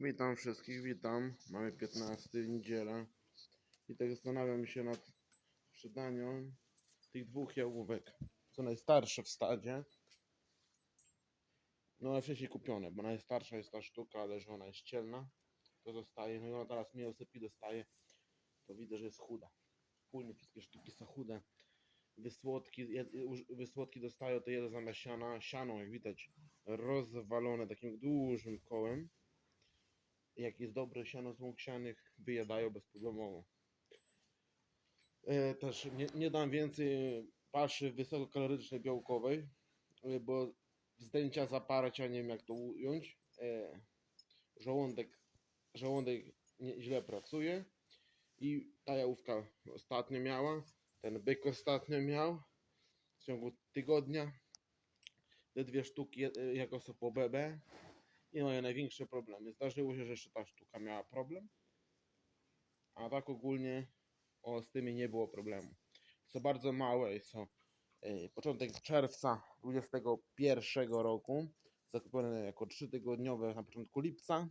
Witam wszystkich, witam. Mamy 15 niedziela i tak zastanawiam się nad sprzedaniem tych dwóch jałówek. Co najstarsze w stadzie. No najwcześniej kupione, bo najstarsza jest ta sztuka, ale że ona jest cielna, to zostaje. No i ona teraz mnie osypi dostaje, to widzę, że jest chuda. Płyny, wszystkie sztuki są chude. Wysłodki, jed- wysłodki dostają to jedno zamiast siana. Siano, jak widać, rozwalone takim dużym kołem jak jest dobre siano z łąk wyjadają bezproblemowo. E, też nie, nie dam więcej paszy wysokokalorycznej białkowej, e, bo zdjęcia zaparcia, nie wiem jak to ująć. E, żołądek, żołądek źle pracuje i ta jałówka ostatnio miała, ten byk ostatnio miał w ciągu tygodnia te dwie sztuki jako są po BB i moje największe problemy. Zdarzyło się, że jeszcze ta sztuka miała problem, a tak ogólnie o, z tymi nie było problemu. Są bardzo małe i są e, początek czerwca 21 roku, zakupione jako 3-tygodniowe na początku lipca.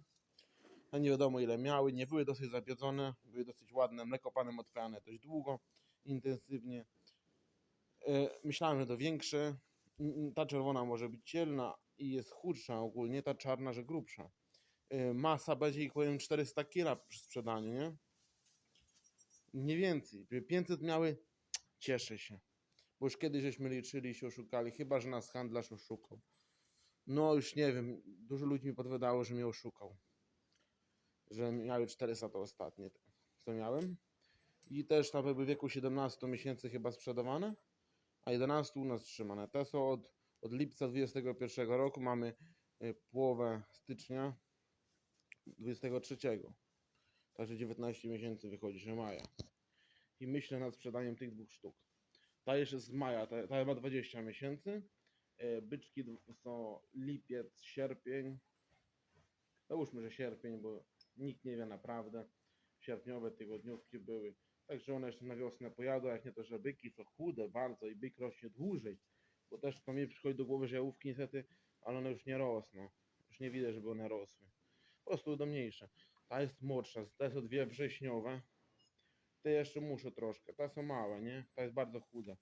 A nie wiadomo ile miały, nie były dosyć zabiedzone, były dosyć ładne, mleko panem otwierane dość długo, intensywnie. E, myślałem, że to większe. Mm, Ta czerwona może być cielna i jest chudsza ogólnie, ta czarna, że grubsza. E, Masa będzie ich powiem 400 kg przy sprzedaniu, nie? Nie więcej. Gdyby 500 miały, cieszę się. Bo już kiedyś żeśmy liczyli i się oszukali, chyba że nas handlarz oszukał. No już nie wiem, dużo ludzi mi podpowiadało, że mnie oszukał. Że miały 400 to ostatnie, co miałem. I też na w wieku 17 miesięcy chyba sprzedawane, a 11 u nas trzymane. Te są od, od lipca 21 roku, mamy y, połowę stycznia 23. Także 19 miesięcy wychodzi, że maja. I myślę nad sprzedaniem tych dwóch sztuk. Ta jeszcze z maja, ta, ta ma 20 miesięcy. E, Byczki są lipiec, sierpień. Załóżmy, że sierpień, bo nikt nie wie naprawdę. Sierpniowe tygodniówki były. Także one jeszcze na wiosnę pojadą, jak nie to, że byki są chude bardzo i byk rośnie dłużej. Bo też to mi przychodzi do głowy, że jałówki niestety, ale one już nie rosną. Już nie widać, żeby one rosły. Po prostu będą mniejsze. Ta jest młodsza, te są dwie wrześniowe. Te jeszcze muszę troszkę, te są małe, nie? Ta jest bardzo chuda.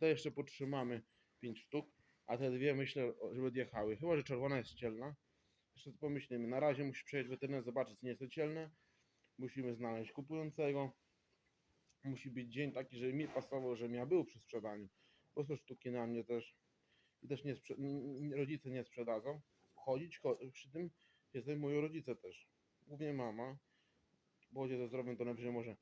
Te jeszcze potrzymamy 5 sztuk, a te dwie myślę, żeby odjechały. Chyba, że czerwona jest cielna. Jeszcze pomyślimy. Na razie musi przejść weterynarz, zobaczyć, czy nie jest cielne. Musimy znaleźć kupującego. Musi być dzień taki, żeby mi pasował, żebym ja był przy sprzedaniu. Bo są sztuki na mnie też. I też nie rodzice nie sprzedadzą. Chodzić cho- przy tym się zajmują rodzice też. Głównie mama. Bo ojciec ze zdrowiem to najwyżej może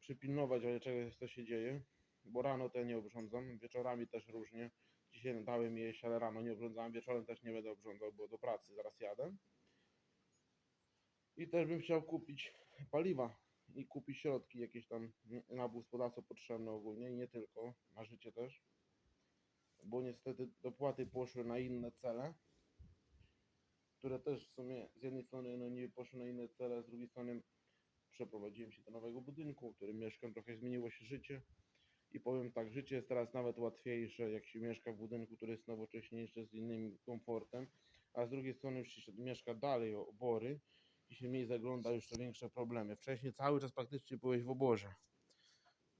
przypilnować, ale czegoś co się dzieje. Bo rano to ja nie obrządzam, wieczorami też różnie. Dzisiaj dałem jeść, ale rano nie obrządzałem, wieczorem też nie będę obrządzał, bo do pracy zaraz jadę. I też bym chciał kupić paliwa i kupić środki jakieś tam na gospodarstwo potrzebne ogólnie nie tylko, na życie też. Bo niestety dopłaty poszły na inne cele, które też w sumie z jednej strony no nie poszły na inne cele, z drugiej strony przeprowadziłem się do nowego budynku, w którym mieszkam, trochę zmieniło się życie. I powiem tak, życie jest teraz nawet łatwiejsze, jak się mieszka w budynku, który jest nowocześniejszy, z innym komfortem, a z drugiej strony już się mieszka dalej obory i się mniej zagląda już to większe problemy. Wcześniej cały czas praktycznie byłeś w oborze.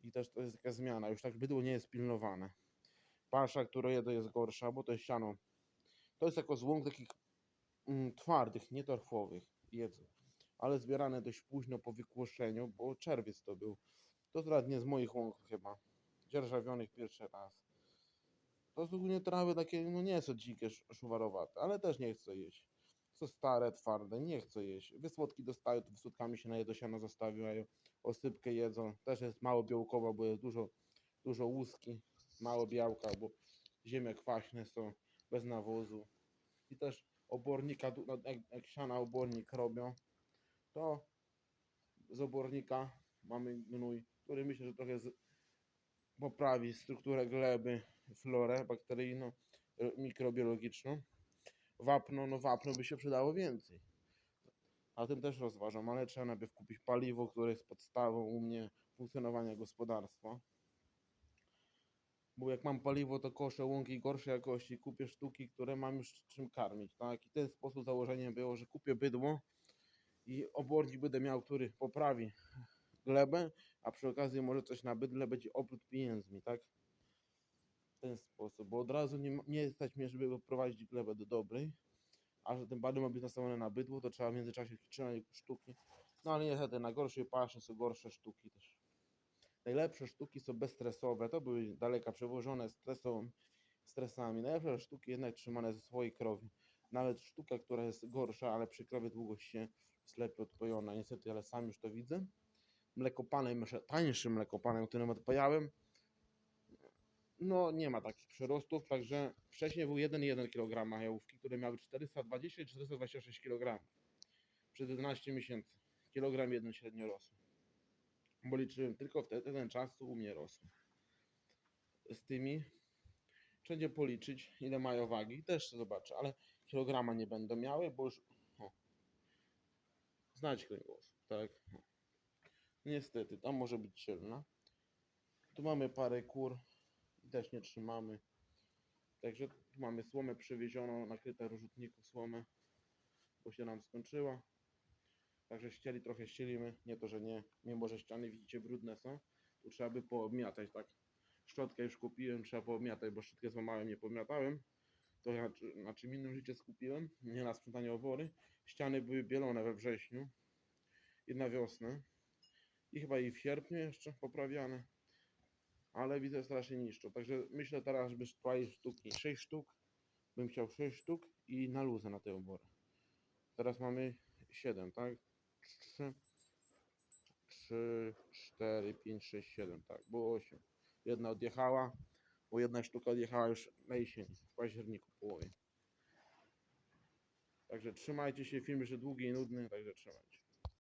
I też to jest taka zmiana, już tak bydło nie jest pilnowane. Pasza, która jedzie jest gorsza, bo to jest siano. To jest jako złąk takich mm, twardych, nie torfowych jedzy, ale zbierane dość późno po wykłoszeniu, bo czerwiec to był. To akurat nie z moich łąk chyba. Dzierżawionych pierwszy raz. To są ogólnie trawy takie, no nie są dzikie, sz- szuwarowate, ale też nie chcę jeść. Są stare, twarde, nie chcę jeść. Wysłodki dostają, to wysłodkami się na do siana zostawiają. Osypkę jedzą. Też jest mało białkowa, bo jest dużo, dużo łuski, mało białka, bo ziemie kwaśne są, bez nawozu. I też obornika, jak, jak siana obornik robią, to z obornika mamy gnój, który myślę, że trochę z, poprawi strukturę gleby, florę bakteryjną, e, mikrobiologiczną. Wapno, no wapno by się przydało więcej. A tym też rozważam, ale trzeba najpierw kupić paliwo, które jest podstawą u mnie funkcjonowania gospodarstwa. Bo jak mam paliwo, to koszę łąki gorszej jakości, kupię sztuki, które mam już czym karmić, tak? I w ten sposób założeniem było, że kupię bydło i obornik będę miał, który poprawi glebę, a przy okazji może coś na bydle będzie obrót pieniędzmi, tak? Ten sposób, bo od razu nie, nie stać mnie, żeby prowadzić glebę do dobrej, a że ten bady ma być nastawiony na bydło, to trzeba w międzyczasie trzymać sztuki. No ale niestety na gorszej paszy są gorsze sztuki też. Najlepsze sztuki są bezstresowe, to były daleka przewożone stresami. Najlepsze sztuki jednak trzymane ze swojej krowi. Nawet sztuka, która jest gorsza, ale przy krowie długość się lepiej odpojona. Niestety, ale sam już to widzę. Mlekopanem, jeszcze tańszym mlekopanem, którym odpajałem, no nie ma takich przyrostów, także wcześniej był 1,1 kg jałówki, które miały 420 i 426 kg przez 11 miesięcy. Kilogram jeden średnio rosł. Bo liczyłem tylko wtedy ten czas, co u mnie rosło. Z tymi wszędzie policzyć, ile mają wagi, też zobaczę, ale kilograma nie będą miały, bo już o, znać kręgosłup, tak. Niestety, tam może być silna. Tu mamy parę kur, też nie trzymamy. Także tu mamy słomę przywiezioną, nakryte rozrzutniku słomę, bo się nam skończyła. Także ścieli trochę ścielimy, nie to, że nie, mimo że ściany widzicie brudne są, tu trzeba by poobmiatać, tak. Szczotkę już kupiłem, trzeba poobmiatać, bo szczotkę złamałem, nie pomiatałem. To ja na czym innym życie skupiłem, nie na sprzątanie obory. Ściany były bielone we wrześniu i na wiosnę. I chyba i w sierpniu jeszcze poprawiane. Ale widzę strasznie niszczą. Także myślę teraz, żeby spalić sztuki. 6 sztuk. Bym chciał 6 sztuk i na luzę na te obory. Teraz mamy 7, tak? 3, 3, 4, 5, 6, 7, tak. Było 8. Jedna odjechała, bo jedna sztuka odjechała już na jesieni, w październiku połowie. Także trzymajcie się, film jeszcze długi i nudny, także trzymajcie.